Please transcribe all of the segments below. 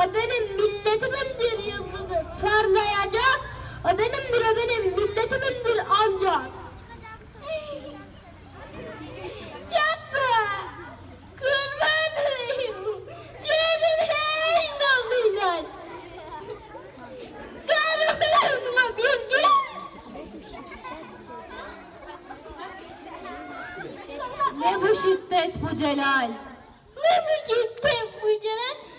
O benim milletimindir yıldızı parlayacak. O benimdir o benim milletimindir ancak. Ne bu şiddet bu celal? Ne bu şiddet bu celal?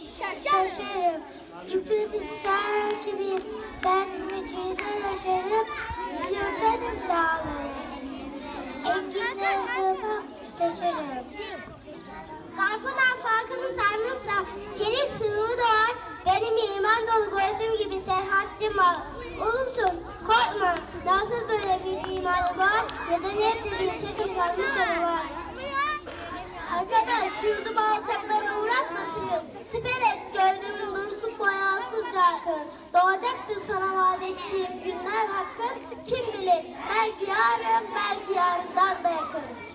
Şaşarım. Yüklü bir ser gibi ben mücide başarım, yırtarım dağları. Enginlerime taşırım. Garfadan farkını sarmışsa çelik sığığı doğar. Benim iman dolu göğsüm gibi serhatlim var. Ulusun korkma nasıl böyle bir imanı var ya da nerede bir tekin kalmış canı var. Arkadaş yurdumu alçaklara Siper et gönlümün dursun boyansızca akın. Doğacaktır sana vaat ettiğim günler hakkı. Kim bilir belki yarın belki yarından da yakın.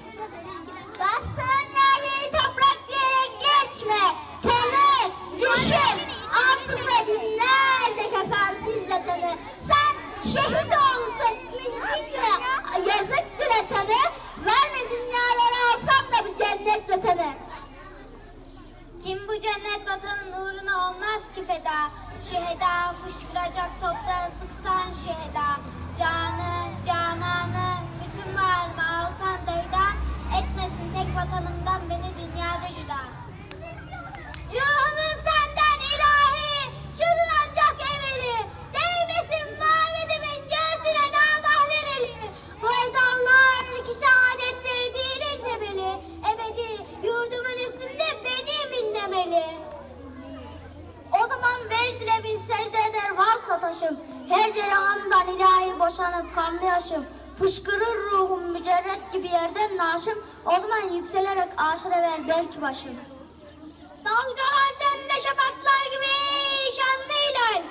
Cennet vatanın uğruna olmaz ki feda? Şeheda fışkıracak toprağı sıksan şeheda. Canı, cananı, bütün varımı alsan da hüda. Etmesin tek vatanımdan beni dünyada cüda. İnlemeli. O zaman vecdine bin secde eder varsa taşım. Her cerehandan ilahi boşanıp kanlı yaşım. Fışkırır ruhum mücerret gibi yerden naşım. O zaman yükselerek aşire ver belki başım. Dalgalar sende şafaklar gibi şanlı hilal.